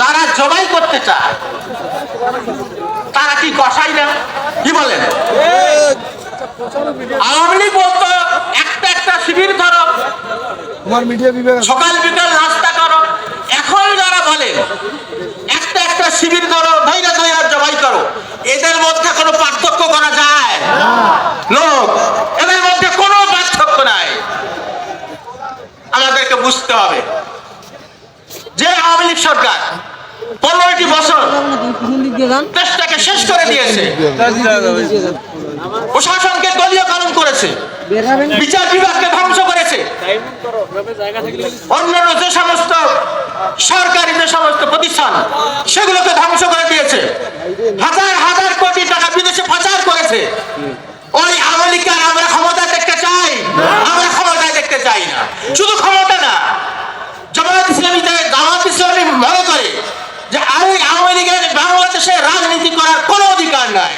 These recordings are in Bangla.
যারা জবাই করতে চায় তারা কি কষাই না? কি বলেন? আওয়ামী লীগ বলতো একটা একটা শিবির ধরো। সকাল বিকাল নাস্তা করো। এখন যারা বলে একটা একটা শিবির ধরো ধৈর্য ধৈর্য জবাই করো এদের মধ্যে কোনো পার্থক্য করা যায়? লোক এদের মধ্যে কোনো পার্থক্য নাই। আমাদেরকে বুঝতে হবে। আওয়ামী সরকার পনেরোটি বছর দেশটাকে শেষ করে দিয়েছে। প্রশাসনকে দলীয়করণ করেছে। বিচার বিভাগকে ধ্বংস করেছে। অন্যান্য যে সমস্ত সরকারি যে সমস্ত প্রতিষ্ঠান, সেগুলোকে ধ্বংস করে দিয়েছে। হাজার হাজার কোটি টাকা বিদেশে পাচার করেছে। ওই আমেরিকা আমরা ক্ষমতা দেখতে চাই। আমরা ক্ষমতায় দেখতে চাই না। শুধু ক্ষমতা না জামায়াত ইসলামী জামায়াত ইসলামী মনে করে যে ওই আওয়ামী লীগের বাংলাদেশে রাজনীতি করার কোনো অধিকার নাই।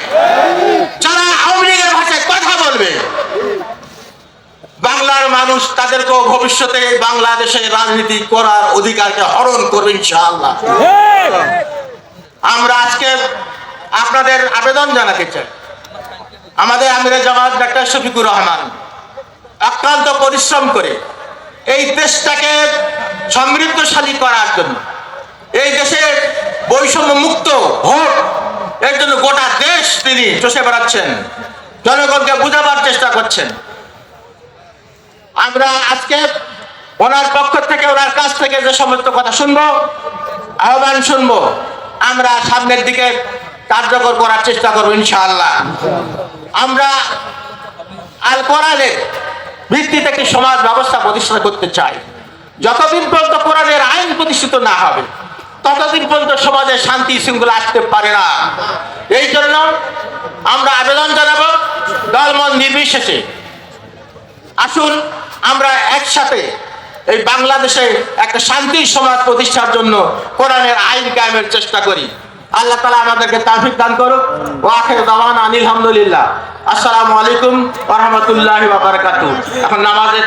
যারা আওয়ামী লীগের ভাষায় কথা বলবে, বাংলার মানুষ তাদেরকেও ভবিষ্যতে বাংলাদেশে রাজনীতি করার অধিকারকে হরণ করবে ইনশাআল্লাহ। আমরা আজকে আপনাদের আবেদন জানাতে চাই। আমাদের আমিরে জামাত ডাক্তার শফিকুর রহমান অক্লান্ত পরিশ্রম করে এই দেশটাকে সমৃদ্ধশালী করার জন্য এই দেশের বৈষম্য মুক্ত ভোট, এর জন্য গোটা দেশ তিনি চষে বেড়াচ্ছেন। জনগণকে বুঝাবার চেষ্টা করছেন। আমরা আজকে ওনার পক্ষ থেকে, ওনার কাছ থেকে যে সমস্ত কথা শুনব, আহ্বান শুনব, আমরা সামনের দিকে কার্যকর করার চেষ্টা করব, ইনশাআল্লাহ। আমরা আল কোরআনের ভিত্তিতে একটি সমাজ ব্যবস্থা প্রতিষ্ঠা করতে চাই। যতদিন পর্যন্ত কোরআনের আইন প্রতিষ্ঠিত না হবে ততদিন পর্যন্ত সমাজে শান্তি শৃঙ্খলা আসতে পারে না। এই জন্য আমরা আবেদন জানাব, দলমত নির্বিশেষে। আসুন, আমরা একসাথে এই বাংলাদেশে একটা শান্তির সমাজ প্রতিষ্ঠার জন্য কোরআনের আইন কায়েমের চেষ্টা করি। আল্লাহ তালা আমাদেরকে তাফিক দান করুক। ওয়াখের দাওয়ান আনিল হামদুলিল্লাহ। আসসালামু আলাইকুম ওরহমতুল্লাহ বারাকাতু এখন নামাজের